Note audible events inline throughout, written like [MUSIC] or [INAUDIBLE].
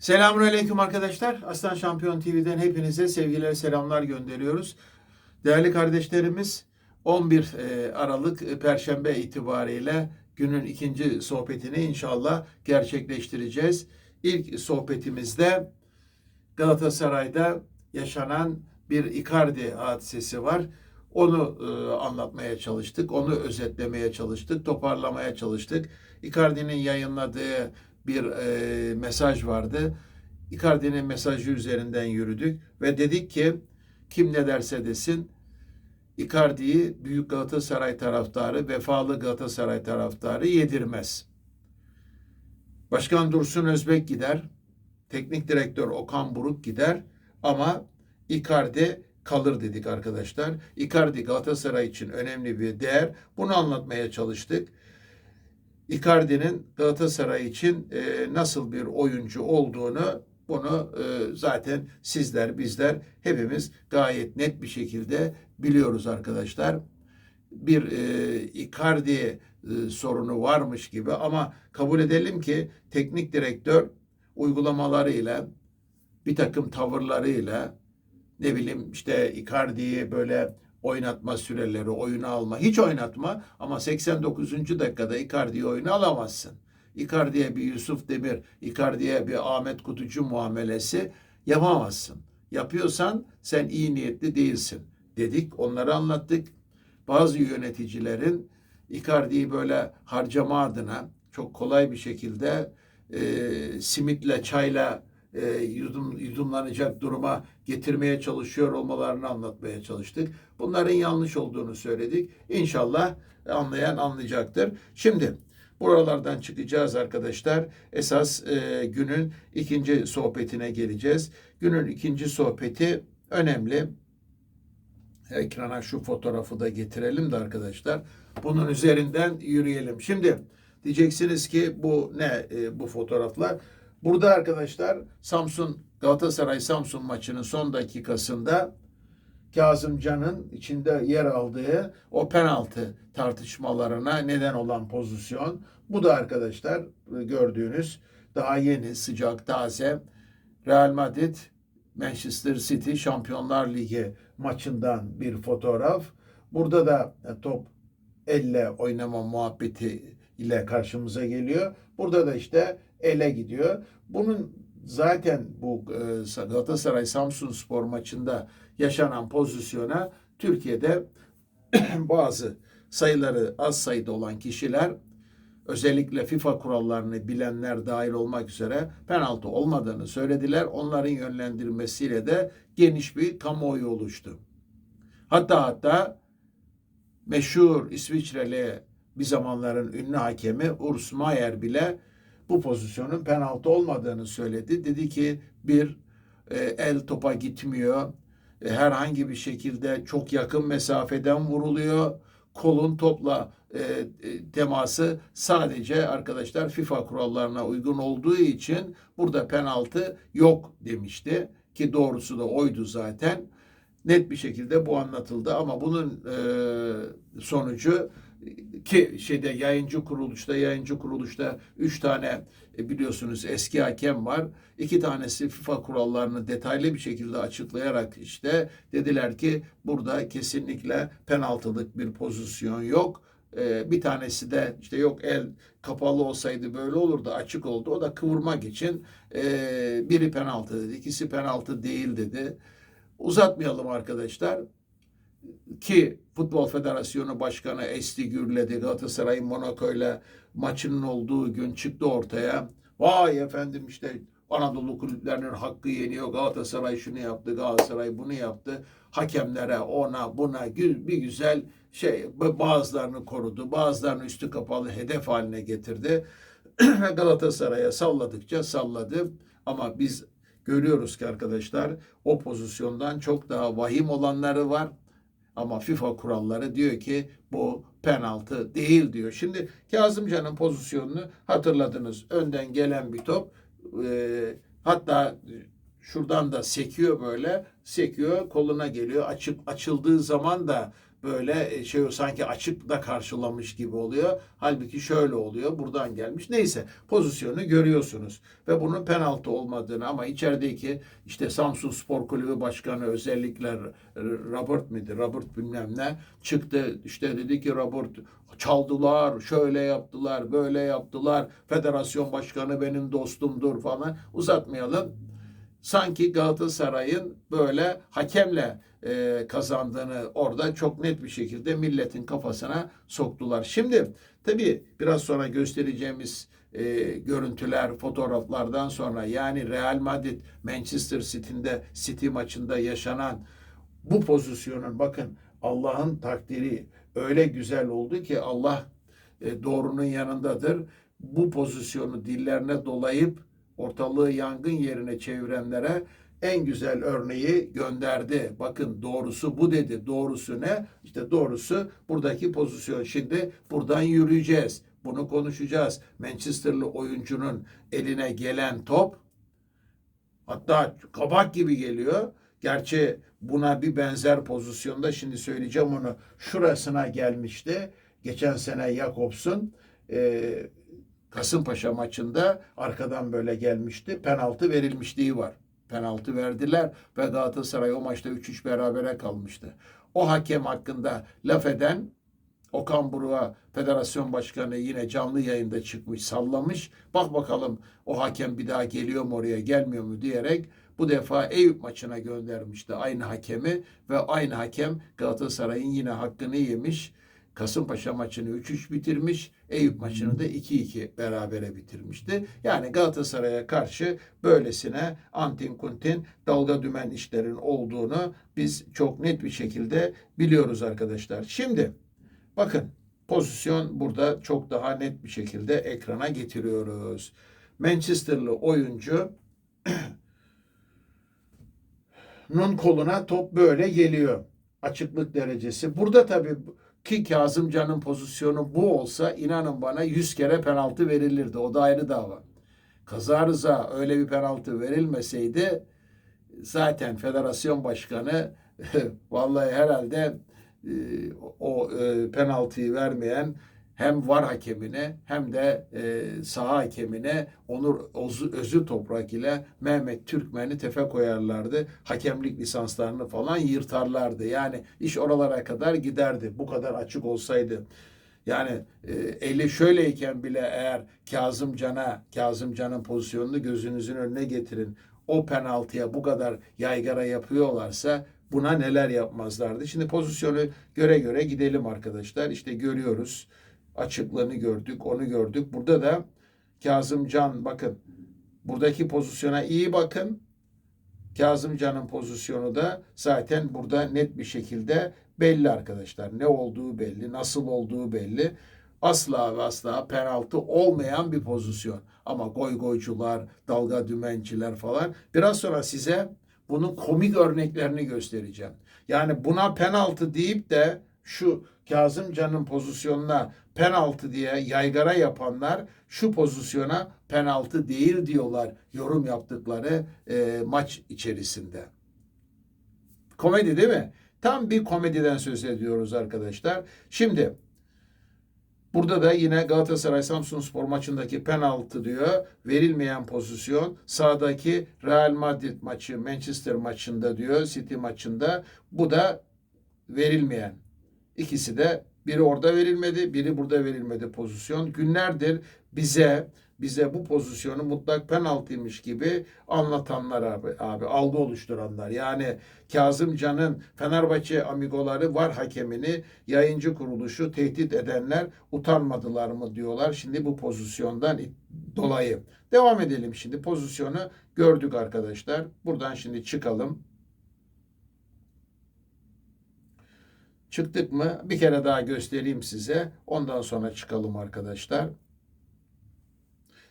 Selamünaleyküm arkadaşlar. Aslan Şampiyon TV'den hepinize sevgiler, selamlar gönderiyoruz. Değerli kardeşlerimiz 11 e, Aralık e, Perşembe itibariyle günün ikinci sohbetini inşallah gerçekleştireceğiz. İlk sohbetimizde Galatasaray'da yaşanan bir Icardi hadisesi var. Onu e, anlatmaya çalıştık, onu özetlemeye çalıştık, toparlamaya çalıştık. Icardi'nin yayınladığı bir e, mesaj vardı. Icardi'nin mesajı üzerinden yürüdük ve dedik ki kim ne derse desin Icardi'yi büyük Galatasaray taraftarı, vefalı Galatasaray taraftarı yedirmez. Başkan Dursun Özbek gider, teknik direktör Okan Buruk gider ama Icardi kalır dedik arkadaşlar. Icardi Galatasaray için önemli bir değer. Bunu anlatmaya çalıştık. Icardi'nin Galatasaray için e, nasıl bir oyuncu olduğunu bunu e, zaten sizler bizler hepimiz gayet net bir şekilde biliyoruz arkadaşlar. Bir e, Icardi e, sorunu varmış gibi ama kabul edelim ki teknik direktör uygulamalarıyla bir takım tavırlarıyla ne bileyim işte Icardi'yi böyle oynatma süreleri, oyunu alma. Hiç oynatma ama 89. dakikada Icardi'yi oyuna alamazsın. Icardi'ye bir Yusuf Demir, Icardi'ye bir Ahmet Kutucu muamelesi yapamazsın. Yapıyorsan sen iyi niyetli değilsin dedik. Onları anlattık. Bazı yöneticilerin Icardi'yi böyle harcama adına çok kolay bir şekilde e, simitle, çayla e, yudum, yudumlanacak duruma getirmeye çalışıyor olmalarını anlatmaya çalıştık. Bunların yanlış olduğunu söyledik. İnşallah anlayan anlayacaktır. Şimdi buralardan çıkacağız arkadaşlar. Esas e, günün ikinci sohbetine geleceğiz. Günün ikinci sohbeti önemli. Ekrana şu fotoğrafı da getirelim de arkadaşlar. Bunun üzerinden yürüyelim. Şimdi diyeceksiniz ki bu ne e, bu fotoğraflar? Burada arkadaşlar Samsun Galatasaray Samsun maçının son dakikasında Kazımcan'ın içinde yer aldığı o penaltı tartışmalarına neden olan pozisyon. Bu da arkadaşlar gördüğünüz daha yeni, sıcak, taze Real Madrid Manchester City Şampiyonlar Ligi maçından bir fotoğraf. Burada da top elle oynama muhabbeti ile karşımıza geliyor. Burada da işte ele gidiyor. Bunun zaten bu e, Galatasaray Samsun Spor maçında yaşanan pozisyona Türkiye'de [CLEARS THROAT] bazı sayıları az sayıda olan kişiler özellikle FIFA kurallarını bilenler dahil olmak üzere penaltı olmadığını söylediler. Onların yönlendirmesiyle de geniş bir kamuoyu oluştu. Hatta hatta meşhur İsviçreli bir zamanların ünlü hakemi Urs Mayer bile bu pozisyonun penaltı olmadığını söyledi. Dedi ki bir e, el topa gitmiyor. E, herhangi bir şekilde çok yakın mesafeden vuruluyor. Kolun topla e, e, teması sadece arkadaşlar FIFA kurallarına uygun olduğu için burada penaltı yok demişti ki doğrusu da oydu zaten. Net bir şekilde bu anlatıldı ama bunun e, sonucu ki şeyde yayıncı kuruluşta yayıncı kuruluşta üç tane e, biliyorsunuz eski hakem var. İki tanesi FIFA kurallarını detaylı bir şekilde açıklayarak işte dediler ki burada kesinlikle penaltılık bir pozisyon yok. Ee, bir tanesi de işte yok el kapalı olsaydı böyle olurdu açık oldu. O da kıvırmak için e, biri penaltı dedi, ikisi penaltı değil dedi. Uzatmayalım arkadaşlar ki Futbol Federasyonu Başkanı Esti Gürledi Galatasaray'ın Monaco ile maçının olduğu gün çıktı ortaya. Vay efendim işte Anadolu kulüplerinin hakkı yeniyor. Galatasaray şunu yaptı, Galatasaray bunu yaptı. Hakemlere ona buna bir güzel şey bazılarını korudu. Bazılarını üstü kapalı hedef haline getirdi. [CLEARS THROAT] Galatasaray'a salladıkça salladı. Ama biz görüyoruz ki arkadaşlar o pozisyondan çok daha vahim olanları var. Ama FIFA kuralları diyor ki bu penaltı değil diyor. Şimdi Kazımcan'ın pozisyonunu hatırladınız. Önden gelen bir top e, hatta şuradan da sekiyor böyle sekiyor koluna geliyor açıp açıldığı zaman da böyle e, şey sanki açıkla karşılamış gibi oluyor. Halbuki şöyle oluyor. Buradan gelmiş. Neyse pozisyonu görüyorsunuz. Ve bunun penaltı olmadığını ama içerideki işte Samsun Spor Kulübü Başkanı özellikle Robert miydi? Robert bilmem ne çıktı. işte dedi ki Robert çaldılar, şöyle yaptılar, böyle yaptılar. Federasyon başkanı benim dostumdur falan. Uzatmayalım sanki Galatasaray'ın böyle hakemle e, kazandığını orada çok net bir şekilde milletin kafasına soktular. Şimdi tabii biraz sonra göstereceğimiz e, görüntüler, fotoğraflardan sonra yani Real Madrid Manchester City'de City maçında yaşanan bu pozisyonun bakın Allah'ın takdiri öyle güzel oldu ki Allah e, doğrunun yanındadır. Bu pozisyonu dillerine dolayıp ortalığı yangın yerine çevirenlere en güzel örneği gönderdi. Bakın doğrusu bu dedi. Doğrusu ne? İşte doğrusu buradaki pozisyon. Şimdi buradan yürüyeceğiz. Bunu konuşacağız. Manchester'lı oyuncunun eline gelen top hatta kabak gibi geliyor. Gerçi buna bir benzer pozisyonda şimdi söyleyeceğim onu. Şurasına gelmişti. Geçen sene Jakobs'un e, Kasımpaşa maçında arkadan böyle gelmişti. Penaltı verilmişliği var. Penaltı verdiler ve Galatasaray o maçta 3-3 berabere kalmıştı. O hakem hakkında laf eden Okan Buruk'a federasyon başkanı yine canlı yayında çıkmış sallamış. Bak bakalım o hakem bir daha geliyor mu oraya gelmiyor mu diyerek bu defa Eyüp maçına göndermişti aynı hakemi ve aynı hakem Galatasaray'ın yine hakkını yemiş. Kasımpaşa maçını 3-3 bitirmiş. Eyüp maçını da 2-2 berabere bitirmişti. Yani Galatasaray'a karşı böylesine antin kuntin dalga dümen işlerin olduğunu biz çok net bir şekilde biliyoruz arkadaşlar. Şimdi bakın pozisyon burada çok daha net bir şekilde ekrana getiriyoruz. Manchester'lı oyuncu [CLEARS THROAT] Nun koluna top böyle geliyor. Açıklık derecesi. Burada tabii ki Kazımcan'ın pozisyonu bu olsa inanın bana 100 kere penaltı verilirdi. O da ayrı dava. Kaza rıza öyle bir penaltı verilmeseydi zaten federasyon başkanı [LAUGHS] vallahi herhalde e, o e, penaltıyı vermeyen hem var hakemine hem de e, saha hakemine Onur Ozu, Özü Toprak ile Mehmet Türkmen'i tefe koyarlardı. Hakemlik lisanslarını falan yırtarlardı. Yani iş oralara kadar giderdi. Bu kadar açık olsaydı. Yani e, eli şöyleyken bile eğer Kazım Can'a, Kazım Can'ın pozisyonunu gözünüzün önüne getirin. O penaltıya bu kadar yaygara yapıyorlarsa buna neler yapmazlardı. Şimdi pozisyonu göre göre gidelim arkadaşlar. İşte görüyoruz açıklığını gördük, onu gördük. Burada da Kazım Can bakın buradaki pozisyona iyi bakın. Kazım Can'ın pozisyonu da zaten burada net bir şekilde belli arkadaşlar. Ne olduğu belli, nasıl olduğu belli. Asla ve asla penaltı olmayan bir pozisyon. Ama goy goycular, dalga dümenciler falan. Biraz sonra size bunun komik örneklerini göstereceğim. Yani buna penaltı deyip de şu Kazım Can'ın pozisyonuna penaltı diye yaygara yapanlar şu pozisyona penaltı değil diyorlar yorum yaptıkları e, maç içerisinde. Komedi değil mi? Tam bir komediden söz ediyoruz arkadaşlar. Şimdi Burada da yine Galatasaray Samsun Spor maçındaki penaltı diyor. Verilmeyen pozisyon. Sağdaki Real Madrid maçı, Manchester maçında diyor, City maçında. Bu da verilmeyen. İkisi de biri orada verilmedi, biri burada verilmedi pozisyon. Günlerdir bize bize bu pozisyonu mutlak penaltıymış gibi anlatanlar abi, abi algı oluşturanlar. Yani Kazım Can'ın Fenerbahçe amigoları var hakemini yayıncı kuruluşu tehdit edenler utanmadılar mı diyorlar. Şimdi bu pozisyondan dolayı. Devam edelim şimdi pozisyonu gördük arkadaşlar. Buradan şimdi çıkalım. Çıktık mı bir kere daha göstereyim size. Ondan sonra çıkalım arkadaşlar.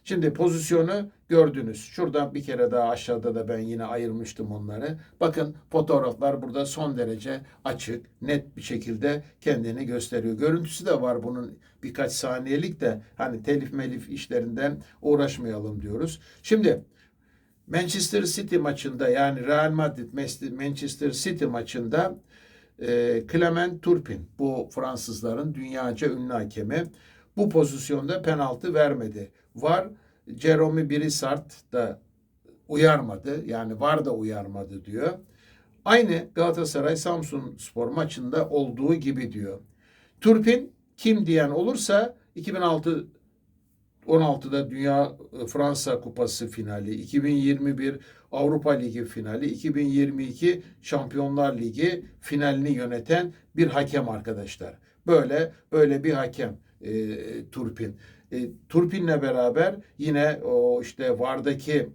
Şimdi pozisyonu gördünüz. Şuradan bir kere daha aşağıda da ben yine ayırmıştım onları. Bakın fotoğraflar burada son derece açık, net bir şekilde kendini gösteriyor. Görüntüsü de var bunun birkaç saniyelik de hani telif melif işlerinden uğraşmayalım diyoruz. Şimdi Manchester City maçında yani Real Madrid Manchester City maçında e, Clement Turpin bu Fransızların dünyaca ünlü hakemi bu pozisyonda penaltı vermedi. Var Jerome Brissart da uyarmadı. Yani var da uyarmadı diyor. Aynı Galatasaray Samsun Spor maçında olduğu gibi diyor. Turpin kim diyen olursa 2006 16'da Dünya e, Fransa Kupası finali, 2021 Avrupa Ligi finali, 2022 Şampiyonlar Ligi finalini yöneten bir hakem arkadaşlar. Böyle böyle bir hakem e, Turpin. E, Turpin'le beraber yine o işte Vardaki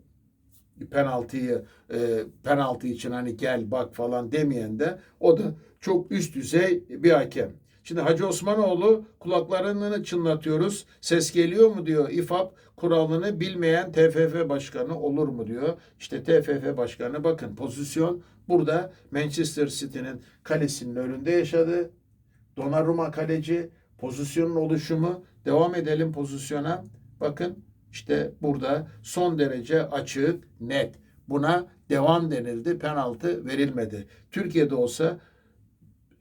penaltıyı e, penaltı için hani gel bak falan demeyen de o da çok üst düzey bir hakem. Şimdi Hacı Osmanoğlu kulaklarını çınlatıyoruz. Ses geliyor mu diyor. İFAP kuralını bilmeyen TFF başkanı olur mu diyor. İşte TFF başkanı bakın pozisyon burada Manchester City'nin kalesinin önünde yaşadı. Donnarumma kaleci pozisyonun oluşumu devam edelim pozisyona. Bakın işte burada son derece açık, net. Buna devam denildi. Penaltı verilmedi. Türkiye'de olsa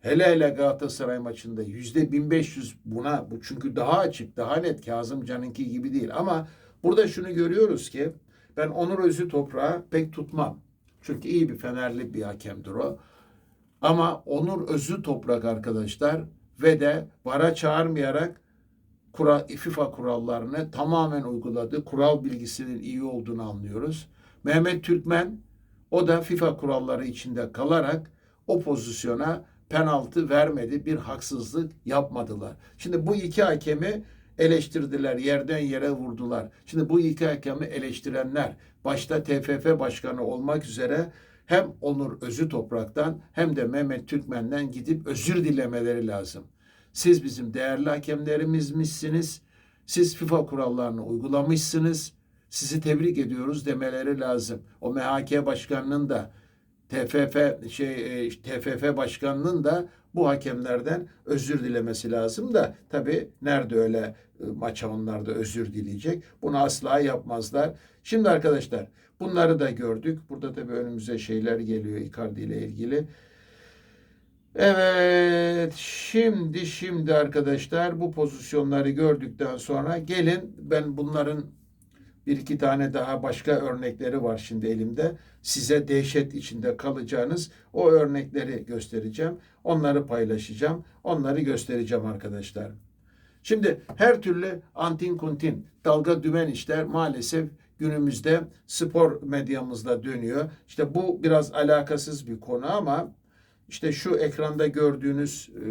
hele hele Galatasaray maçında yüzde 1500 buna bu çünkü daha açık, daha net Kazım Can'ınki gibi değil. Ama burada şunu görüyoruz ki ben Onur Özü Toprağı pek tutmam. Çünkü iyi bir Fenerli bir hakemdir o. Ama Onur Özü Toprak arkadaşlar ve de vara çağırmayarak kura, FIFA kurallarını tamamen uyguladı. Kural bilgisinin iyi olduğunu anlıyoruz. Mehmet Türkmen o da FIFA kuralları içinde kalarak o pozisyona penaltı vermedi. Bir haksızlık yapmadılar. Şimdi bu iki hakemi eleştirdiler. Yerden yere vurdular. Şimdi bu iki hakemi eleştirenler başta TFF başkanı olmak üzere hem Onur Özü Toprak'tan hem de Mehmet Türkmen'den gidip özür dilemeleri lazım. Siz bizim değerli hakemlerimizmişsiniz. Siz FIFA kurallarını uygulamışsınız. Sizi tebrik ediyoruz demeleri lazım. O MHK başkanının da TFF şey e, TFF başkanının da bu hakemlerden özür dilemesi lazım da tabii nerede öyle e, maça onlar da özür dileyecek. Bunu asla yapmazlar. Şimdi arkadaşlar bunları da gördük. Burada tabii önümüze şeyler geliyor Icardi ile ilgili. Evet, şimdi şimdi arkadaşlar bu pozisyonları gördükten sonra gelin ben bunların bir iki tane daha başka örnekleri var şimdi elimde. Size dehşet içinde kalacağınız o örnekleri göstereceğim. Onları paylaşacağım. Onları göstereceğim arkadaşlar. Şimdi her türlü antin kuntin, dalga dümen işler maalesef günümüzde spor medyamızda dönüyor. İşte bu biraz alakasız bir konu ama işte şu ekranda gördüğünüz e,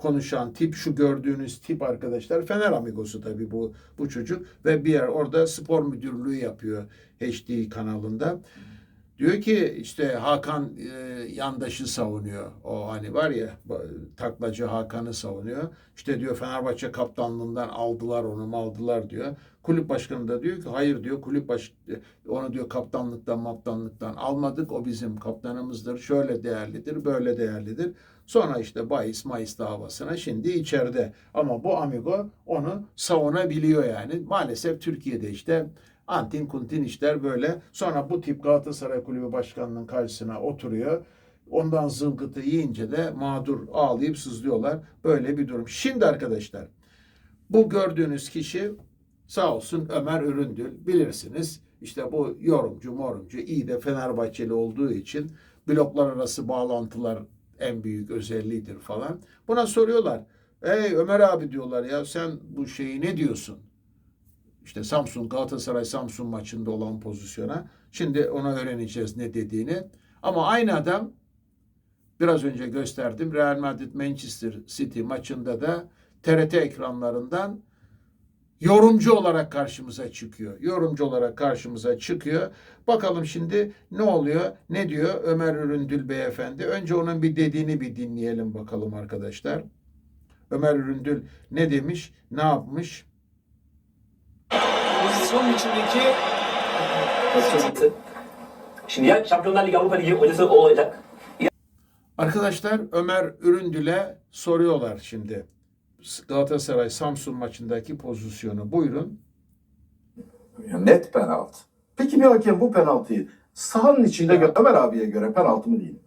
konuşan tip, şu gördüğünüz tip arkadaşlar Fener Amigosu tabii bu bu çocuk ve bir yer orada spor müdürlüğü yapıyor HD kanalında. Diyor ki işte Hakan e, yandaşı savunuyor. O hani var ya taklacı Hakan'ı savunuyor. İşte diyor Fenerbahçe kaptanlığından aldılar onu aldılar diyor. Kulüp başkanı da diyor ki hayır diyor kulüp baş onu diyor kaptanlıktan maptanlıktan almadık. O bizim kaptanımızdır. Şöyle değerlidir, böyle değerlidir. Sonra işte bahis Mayıs davasına şimdi içeride. Ama bu amigo onu savunabiliyor yani. Maalesef Türkiye'de işte Antin kuntin işler böyle. Sonra bu tip Galatasaray Kulübü Başkanı'nın karşısına oturuyor. Ondan zılgıtı yiyince de mağdur ağlayıp sızlıyorlar. Böyle bir durum. Şimdi arkadaşlar bu gördüğünüz kişi sağ olsun Ömer Üründül bilirsiniz. İşte bu yorumcu morumcu iyi de Fenerbahçeli olduğu için bloklar arası bağlantılar en büyük özelliğidir falan. Buna soruyorlar. Ey Ömer abi diyorlar ya sen bu şeyi ne diyorsun? işte Samsun Galatasaray Samsun maçında olan pozisyona. Şimdi ona öğreneceğiz ne dediğini. Ama aynı adam biraz önce gösterdim Real Madrid Manchester City maçında da TRT ekranlarından yorumcu olarak karşımıza çıkıyor. Yorumcu olarak karşımıza çıkıyor. Bakalım şimdi ne oluyor? Ne diyor Ömer Üründül beyefendi? Önce onun bir dediğini bir dinleyelim bakalım arkadaşlar. Ömer Üründül ne demiş? Ne yapmış? Pozisyon içindeki gitti. Şimdi ya Şampiyonlar Ligi Avrupa Ligi hocası o olacak. Arkadaşlar Ömer Üründül'e soruyorlar şimdi. Galatasaray Samsun maçındaki pozisyonu. Buyurun. Net penaltı. Peki bir hakem bu penaltıyı sahanın içinde gö- Ömer abiye göre penaltı mı değil?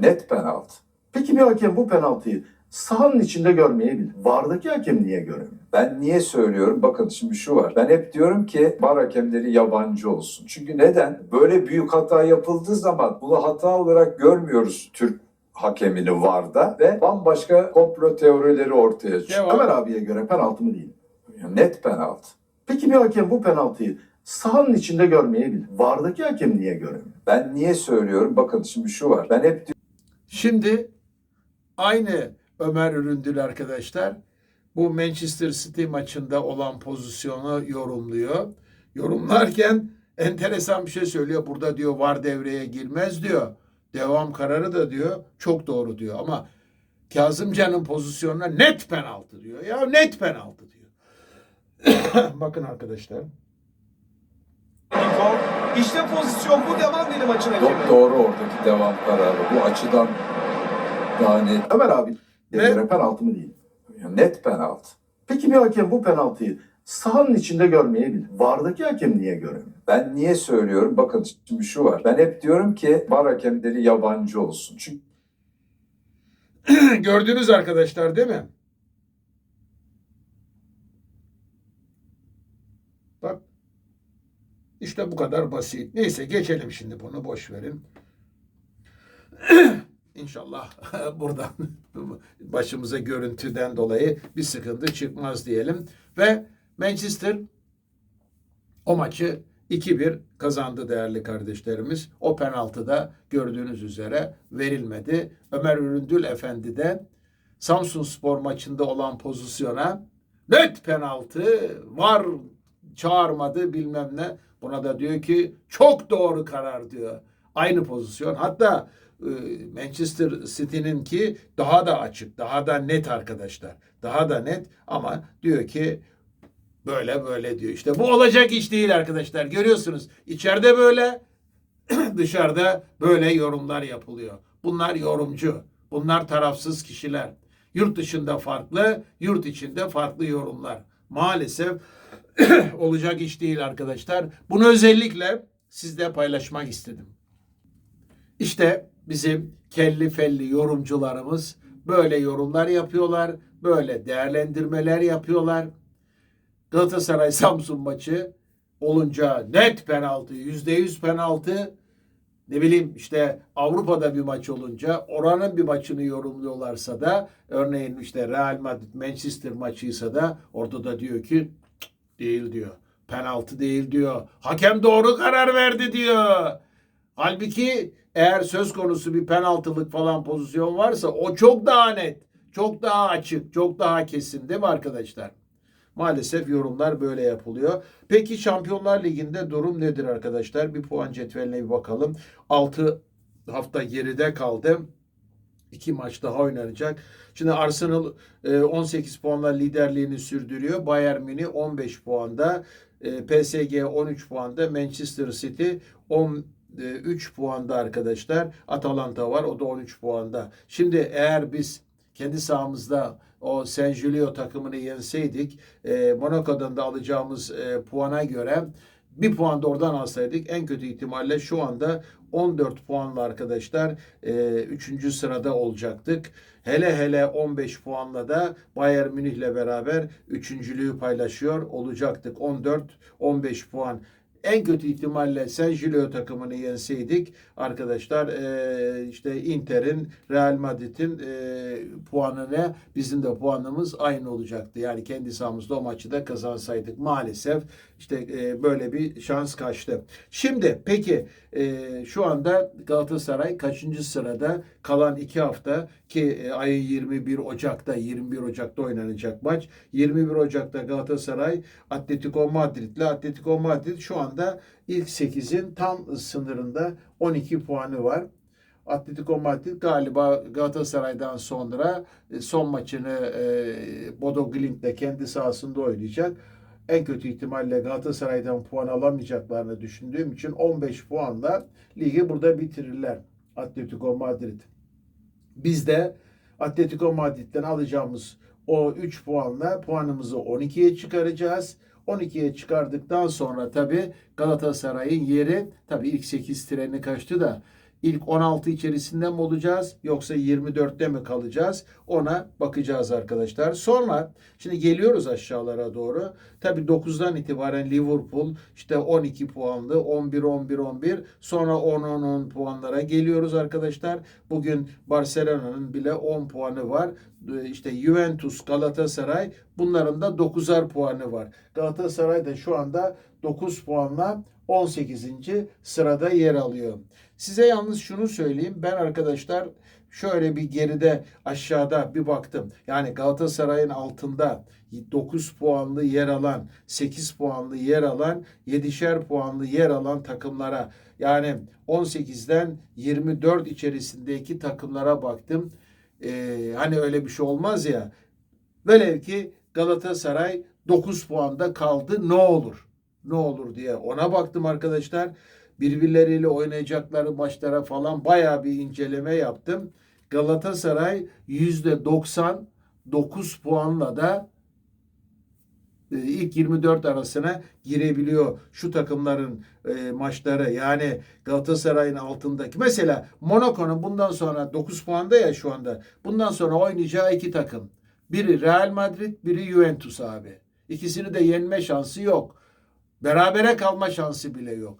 Net penaltı. Peki bir hakem bu penaltıyı sahanın içinde görmeyebilir. VAR'daki hakem niye göremiyor? Ben niye söylüyorum? Bakın şimdi şu var. Ben hep diyorum ki VAR hakemleri yabancı olsun. Çünkü neden? Böyle büyük hata yapıldığı zaman bunu hata olarak görmüyoruz Türk hakemini VAR'da ve bambaşka komplo teorileri ortaya çıkıyor. Ömer abiye göre penaltı mı değil Net penaltı. Peki bir hakem bu penaltıyı sahanın içinde görmeyebilir. VAR'daki hakem niye göremiyor? Ben niye söylüyorum? Bakın şimdi şu var. Ben hep Şimdi aynı Ömer Üründül arkadaşlar bu Manchester City maçında olan pozisyonu yorumluyor. Yorumlarken enteresan bir şey söylüyor. Burada diyor var devreye girmez diyor. Devam kararı da diyor çok doğru diyor ama Kazımcan'ın pozisyonuna net penaltı diyor. Ya net penaltı diyor. [COUGHS] Bakın arkadaşlar. İşte pozisyon bu devam dedi maçın Çok hakemi. doğru oradaki devam kararı. Bu açıdan yani Ömer abi Ve- penaltı mı değil mi? Ya Net penaltı. Peki bir hakem bu penaltıyı sahanın içinde görmeyebilir. VAR'daki hakem niye göremiyor? Ben niye söylüyorum? Bakın şimdi şu var. Ben hep diyorum ki VAR hakemleri yabancı olsun. Çünkü [CLEARS THROAT] Gördünüz arkadaşlar değil mi? Bak. İşte bu kadar basit. Neyse geçelim şimdi bunu boş verin. [CLEARS THROAT] İnşallah [LAUGHS] buradan [LAUGHS] başımıza görüntüden dolayı bir sıkıntı çıkmaz diyelim. Ve Manchester o maçı 2-1 kazandı değerli kardeşlerimiz. O penaltı da gördüğünüz üzere verilmedi. Ömer Üründül Efendi de Samsun Spor maçında olan pozisyona net penaltı var çağırmadı bilmem ne. Buna da diyor ki çok doğru karar diyor. Aynı pozisyon. Hatta e, Manchester City'nin ki daha da açık, daha da net arkadaşlar. Daha da net ama diyor ki Böyle böyle diyor. İşte bu olacak iş değil arkadaşlar. Görüyorsunuz. İçeride böyle, [CLEARS THROAT] dışarıda böyle yorumlar yapılıyor. Bunlar yorumcu. Bunlar tarafsız kişiler. Yurt dışında farklı, yurt içinde farklı yorumlar. Maalesef [CLEARS THROAT] olacak iş değil arkadaşlar. Bunu özellikle sizle paylaşmak istedim. İşte bizim kelli felli yorumcularımız böyle yorumlar yapıyorlar, böyle değerlendirmeler yapıyorlar. Galatasaray Samsun maçı olunca net penaltı, yüzde yüz penaltı. Ne bileyim işte Avrupa'da bir maç olunca oranın bir maçını yorumluyorlarsa da örneğin işte Real Madrid Manchester maçıysa da orada da diyor ki "Cık, değil diyor. Penaltı değil diyor. Hakem doğru karar verdi diyor. Halbuki eğer söz konusu bir penaltılık falan pozisyon varsa o çok daha net, çok daha açık, çok daha kesin değil mi arkadaşlar? Maalesef yorumlar böyle yapılıyor. Peki Şampiyonlar Ligi'nde durum nedir arkadaşlar? Bir puan cetveline bir bakalım. 6 hafta geride kaldı. İki maç daha oynanacak. Şimdi Arsenal e, 18 puanla liderliğini sürdürüyor. Bayern Münih 15 puanda. E, PSG 13 puanda. Manchester City 13 puanda arkadaşlar. Atalanta var. O da 13 puanda. Şimdi eğer biz kendi sahamızda o San Julio takımını yenseydik e, Monaco'dan da alacağımız e, puana göre bir puan da oradan alsaydık en kötü ihtimalle şu anda 14 puanla arkadaşlar 3. sırada olacaktık. Hele hele 15 puanla da Bayern Münih'le beraber üçüncülüğü paylaşıyor olacaktık. 14-15 puan. En kötü ihtimalle San Julio takımını yenseydik arkadaşlar e, işte Inter'in Real Madrid'in e, puanına bizim de puanımız aynı olacaktı. Yani kendi sahamızda o maçı da kazansaydık. Maalesef işte e, böyle bir şans kaçtı. Şimdi peki e, şu anda Galatasaray kaçıncı sırada? Kalan iki hafta ki e, ayın 21 Ocak'ta 21 Ocak'ta oynanacak maç. 21 Ocak'ta Galatasaray Atletico Madrid'le Atletico Madrid şu anda ilk 8'in tam sınırında 12 puanı var. Atletico Madrid galiba Galatasaray'dan sonra e, son maçını e, Bodo Glimt'le kendi sahasında oynayacak. En kötü ihtimalle Galatasaray'dan puan alamayacaklarını düşündüğüm için 15 puanla ligi burada bitirirler Atletico Madrid. Biz de Atletico Madrid'den alacağımız o 3 puanla puanımızı 12'ye çıkaracağız. 12'ye çıkardıktan sonra tabii Galatasaray'ın yeri tabii ilk 8 treni kaçtı da ilk 16 içerisinde mi olacağız yoksa 24'te mi kalacağız? Ona bakacağız arkadaşlar. Sonra şimdi geliyoruz aşağılara doğru. Tabii 9'dan itibaren Liverpool işte 12 puanlı 11 11 11 sonra 10 10 10 puanlara geliyoruz arkadaşlar. Bugün Barcelona'nın bile 10 puanı var. Ee, İşte Juventus, Galatasaray bunların da 9'ar puanı var. Galatasaray da şu anda 9 puanla 18. sırada yer alıyor. Size yalnız şunu söyleyeyim. Ben arkadaşlar şöyle bir geride aşağıda bir baktım. Yani Galatasaray'ın altında 9 puanlı yer alan, 8 puanlı yer alan, 7'şer puanlı yer alan takımlara yani 18'den 24 içerisindeki takımlara baktım. Ee, hani öyle bir şey olmaz ya. Velev ki Galatasaray 9 puanda kaldı ne olur? Ne olur diye ona baktım arkadaşlar. Birbirleriyle oynayacakları maçlara falan bayağı bir inceleme yaptım. Galatasaray %99 puanla da e, ilk 24 arasına girebiliyor şu takımların e, maçları. Yani Galatasaray'ın altındaki. Mesela Monaco'nun bundan sonra 9 puanda ya şu anda. Bundan sonra oynayacağı iki takım. Biri Real Madrid, biri Juventus abi. İkisini de yenme şansı yok. Berabere kalma şansı bile yok.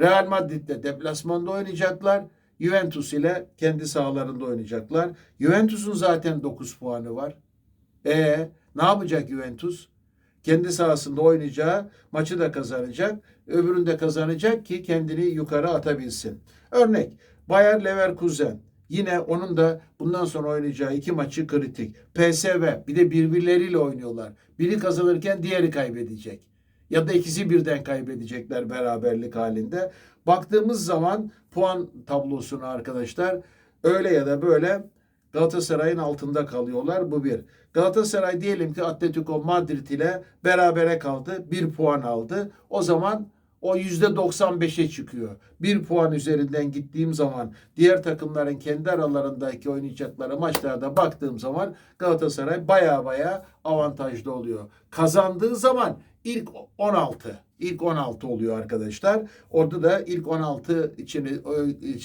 Real Madrid'de deplasmanda oynayacaklar. Juventus ile kendi sahalarında oynayacaklar. Juventus'un zaten 9 puanı var. E ne yapacak Juventus? Kendi sahasında oynayacağı maçı da kazanacak. Öbürünü de kazanacak ki kendini yukarı atabilsin. Örnek Bayer Leverkusen. Yine onun da bundan sonra oynayacağı iki maçı kritik. PSV bir de birbirleriyle oynuyorlar. Biri kazanırken diğeri kaybedecek. Ya da ikisi birden kaybedecekler beraberlik halinde. Baktığımız zaman puan tablosuna arkadaşlar öyle ya da böyle Galatasaray'ın altında kalıyorlar. Bu bir. Galatasaray diyelim ki Atletico Madrid ile berabere kaldı. Bir puan aldı. O zaman o yüzde 95'e çıkıyor. Bir puan üzerinden gittiğim zaman diğer takımların kendi aralarındaki oynayacakları maçlarda baktığım zaman Galatasaray baya baya avantajlı oluyor. Kazandığı zaman ilk 16 ilk 16 oluyor arkadaşlar. Orada da ilk 16 için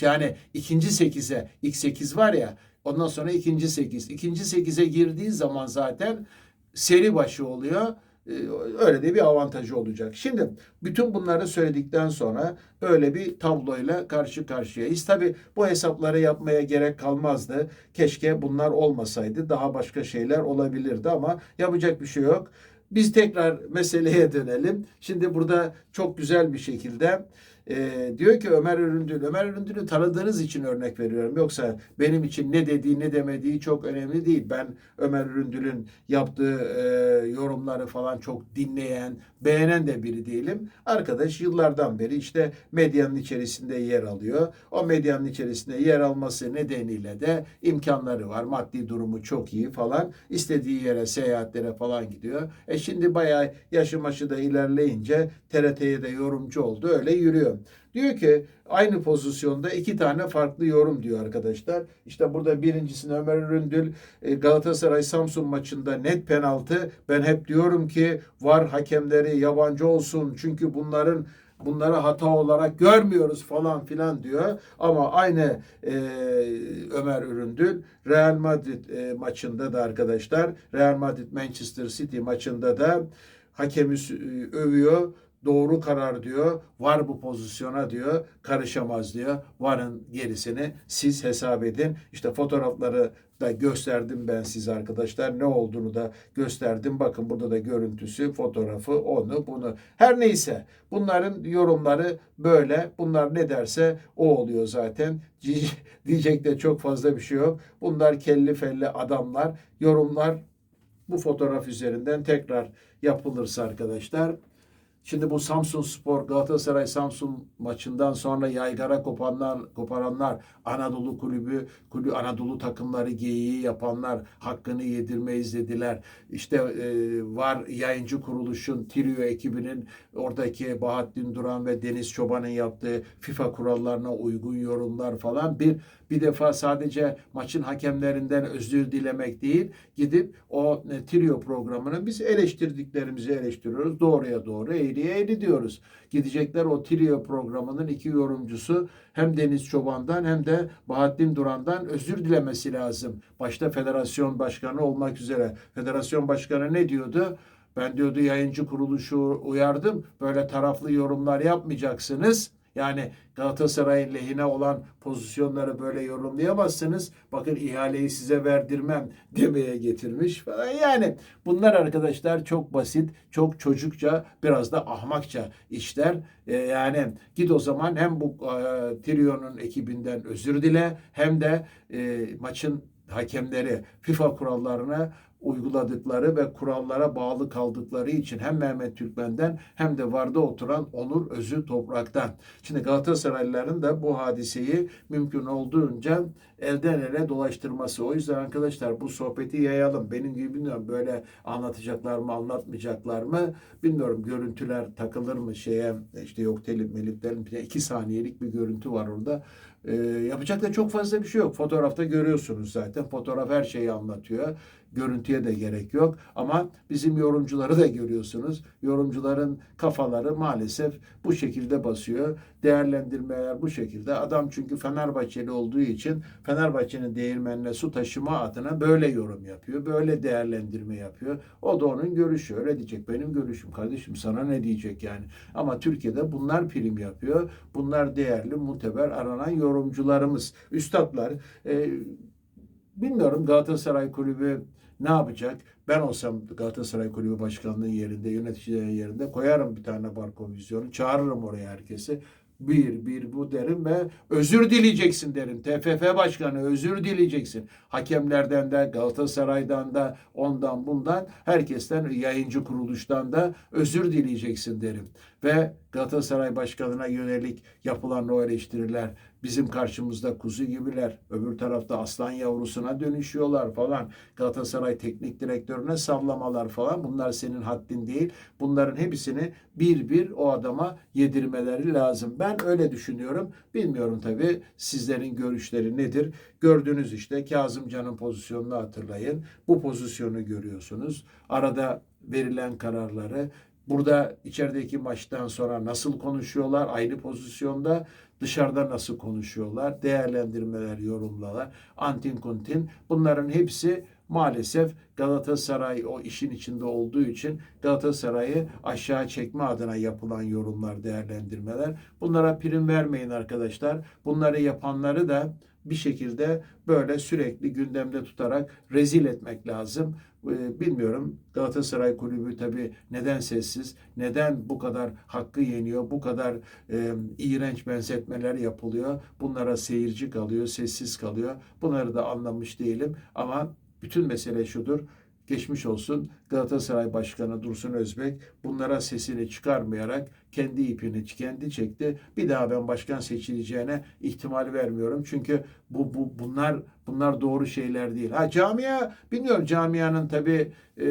yani ikinci 8'e ilk 8 var ya ondan sonra ikinci 8. İkinci 8'e girdiği zaman zaten seri başı oluyor. Ee, Öyle de bir avantajı olacak. Şimdi bütün bunları söyledikten sonra böyle bir tabloyla karşı karşıyayız. Tabi bu hesapları yapmaya gerek kalmazdı. Keşke bunlar olmasaydı daha başka şeyler olabilirdi ama yapacak bir şey yok. Biz tekrar meseleye dönelim. Şimdi burada çok güzel bir şekilde e, diyor ki Ömer Üründül. Ömer Üründül'ü tanıdığınız için örnek veriyorum. Yoksa benim için ne dediği ne demediği çok önemli değil. Ben Ömer Üründül'ün yaptığı e, yorumları falan çok dinleyen, beğenen de biri değilim. Arkadaş yıllardan beri işte medyanın içerisinde yer alıyor. O medyanın içerisinde yer alması nedeniyle de imkanları var. Maddi durumu çok iyi falan. İstediği yere seyahatlere falan gidiyor. E şimdi bayağı yaşı maşı da ilerleyince TRT'ye de yorumcu oldu. Öyle yürüyor. Diyor ki aynı pozisyonda iki tane farklı yorum diyor arkadaşlar. İşte burada birincisini Ömer Üründül e, Galatasaray Samsun maçında net penaltı. Ben hep diyorum ki var hakemleri yabancı olsun. Çünkü bunların bunları hata olarak görmüyoruz falan filan diyor. Ama aynı e, Ömer Üründül Real Madrid e, maçında da arkadaşlar Real Madrid Manchester City maçında da hakemi sü- övüyor doğru karar diyor. Var bu pozisyona diyor. Karışamaz diyor. Varın gerisini siz hesap edin. İşte fotoğrafları da gösterdim ben size arkadaşlar. Ne olduğunu da gösterdim. Bakın burada da görüntüsü, fotoğrafı, onu, bunu. Her neyse bunların yorumları böyle. Bunlar ne derse o oluyor zaten. [LAUGHS] Diyecek de çok fazla bir şey yok. Bunlar kelli felli adamlar. Yorumlar bu fotoğraf üzerinden tekrar yapılırsa arkadaşlar Şimdi bu Samsun Spor Galatasaray Samsun maçından sonra yaygara kopanlar, koparanlar, Anadolu kulübü, kulü Anadolu takımları geyiği yapanlar hakkını yedirmeyiz dediler. İşte e, var yayıncı kuruluşun Trio ekibinin oradaki Bahattin Duran ve Deniz Çoban'ın yaptığı FIFA kurallarına uygun yorumlar falan bir bir defa sadece maçın hakemlerinden özür dilemek değil, gidip o e, trio programını biz eleştirdiklerimizi eleştiriyoruz. Doğruya doğru, eğri eğri diyoruz. Gidecekler o trio programının iki yorumcusu hem Deniz Çoban'dan hem de Bahattin Duran'dan özür dilemesi lazım. Başta federasyon başkanı olmak üzere. Federasyon başkanı ne diyordu? Ben diyordu yayıncı kuruluşu uyardım. Böyle taraflı yorumlar yapmayacaksınız. Yani Galatasaray'ın lehine olan pozisyonları böyle yorumlayamazsınız. Bakın ihaleyi size verdirmem demeye getirmiş falan. Yani bunlar arkadaşlar çok basit, çok çocukça, biraz da ahmakça işler. Ee, yani git o zaman hem bu e, Trio'nun ekibinden özür dile hem de e, maçın hakemleri FIFA kurallarına uyguladıkları ve kurallara bağlı kaldıkları için hem Mehmet Türkmen'den hem de Varda oturan Onur Özü Toprak'tan. Şimdi Galatasaraylıların da bu hadiseyi mümkün olduğunca elden ele dolaştırması. O yüzden arkadaşlar bu sohbeti yayalım. Benim gibi bilmiyorum böyle anlatacaklar mı anlatmayacaklar mı bilmiyorum. Görüntüler takılır mı şeye işte yok telif melif derim. iki saniyelik bir görüntü var orada. Ee, yapacak da çok fazla bir şey yok. Fotoğrafta görüyorsunuz zaten. Fotoğraf her şeyi anlatıyor. Görüntüye de gerek yok. Ama bizim yorumcuları da görüyorsunuz. Yorumcuların kafaları maalesef bu şekilde basıyor. Değerlendirmeler bu şekilde. Adam çünkü Fenerbahçeli olduğu için Fenerbahçe'nin değirmenine su taşıma adına böyle yorum yapıyor. Böyle değerlendirme yapıyor. O da onun görüşü. Öyle diyecek. Benim görüşüm kardeşim sana ne diyecek yani. Ama Türkiye'de bunlar prim yapıyor. Bunlar değerli, muteber aranan yorumcularımız. Üstadlar. Ee, bilmiyorum Galatasaray Kulübü ne yapacak? Ben olsam Galatasaray Kulübü Başkanlığı yerinde, yöneticilerin yerinde koyarım bir tane barko vizyonu. Çağırırım oraya herkesi. Bir, bir bu derim ve özür dileyeceksin derim. TFF Başkanı özür dileyeceksin. Hakemlerden de, Galatasaray'dan da, ondan bundan, herkesten, yayıncı kuruluştan da özür dileyeceksin derim. Ve Galatasaray Başkanı'na yönelik yapılan o eleştiriler, bizim karşımızda kuzu gibiler, öbür tarafta aslan yavrusuna dönüşüyorlar falan. Galatasaray teknik direktörüne sallamalar falan bunlar senin haddin değil. Bunların hepsini bir bir o adama yedirmeleri lazım. Ben öyle düşünüyorum. Bilmiyorum tabii sizlerin görüşleri nedir? Gördünüz işte Kazımcan'ın pozisyonunu hatırlayın. Bu pozisyonu görüyorsunuz. Arada verilen kararları Burada içerideki maçtan sonra nasıl konuşuyorlar aynı pozisyonda dışarıda nasıl konuşuyorlar değerlendirmeler yorumlalar antin kuntin bunların hepsi maalesef Galatasaray o işin içinde olduğu için Galatasaray'ı aşağı çekme adına yapılan yorumlar değerlendirmeler. Bunlara prim vermeyin arkadaşlar. Bunları yapanları da bir şekilde böyle sürekli gündemde tutarak rezil etmek lazım. Ee, Bilmiyorum Galatasaray Kulübü tabii neden sessiz, neden bu kadar hakkı yeniyor, bu kadar e, iğrenç benzetmeler yapılıyor. Bunlara seyirci kalıyor, sessiz kalıyor. Bunları da anlamış değilim ama bütün mesele şudur. Geçmiş olsun Galatasaray Başkanı Dursun Özbek bunlara sesini çıkarmayarak kendi ipini kendi çekti. Bir daha ben başkan seçileceğine ihtimal vermiyorum. Çünkü bu, bu bunlar bunlar doğru şeyler değil. Ha camia bilmiyorum camianın tabii e,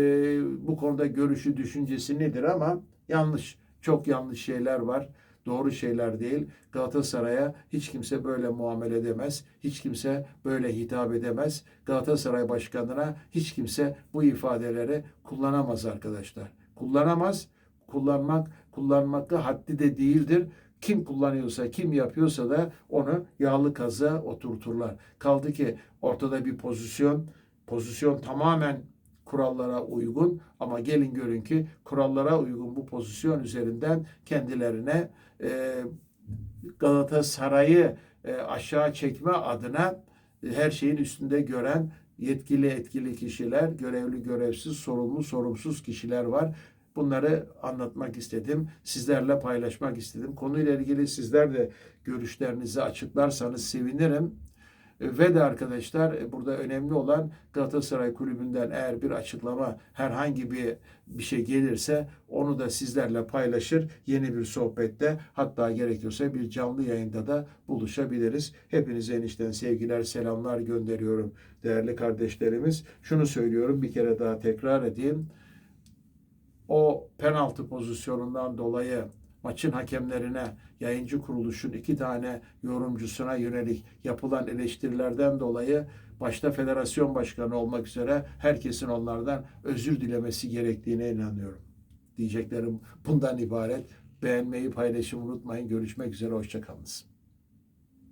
bu konuda görüşü düşüncesi nedir ama yanlış. Çok yanlış şeyler var. Doğru şeyler değil. Galatasaray'a hiç kimse böyle muamele edemez. Hiç kimse böyle hitap edemez. Galatasaray Başkanı'na hiç kimse bu ifadeleri kullanamaz arkadaşlar. Kullanamaz. Kullanmak, kullanmakta haddi de değildir. Kim kullanıyorsa, kim yapıyorsa da onu yağlı kazığa oturturlar. Kaldı ki ortada bir pozisyon, pozisyon tamamen kurallara uygun ama gelin görün ki kurallara uygun bu pozisyon üzerinden kendilerine e, Galatasaray'ı e, aşağı çekme adına e, her şeyin üstünde gören yetkili etkili kişiler, görevli görevsiz, sorumlu sorumsuz kişiler var. Bunları anlatmak istedim. Sizlerle paylaşmak istedim. Konuyla ilgili sizler de görüşlerinizi açıklarsanız sevinirim. Ve de arkadaşlar e, burada önemli olan Galatasaray Kulübü'nden eğer bir açıklama herhangi bir bir şey gelirse onu da sizlerle paylaşır. Yeni bir sohbette hatta gerekiyorsa bir canlı yayında da buluşabiliriz. Hepinize enişten sevgiler, selamlar gönderiyorum değerli kardeşlerimiz. Şunu söylüyorum bir kere daha tekrar edeyim. O penaltı pozisyonundan dolayı maçın hakemlerine, yayıncı kuruluşun iki tane yorumcusuna yönelik yapılan eleştirilerden dolayı başta federasyon başkanı olmak üzere herkesin onlardan özür dilemesi gerektiğine inanıyorum. Diyeceklerim bundan ibaret. Beğenmeyi, paylaşmayı unutmayın. Görüşmek üzere. Hoşçakalınız.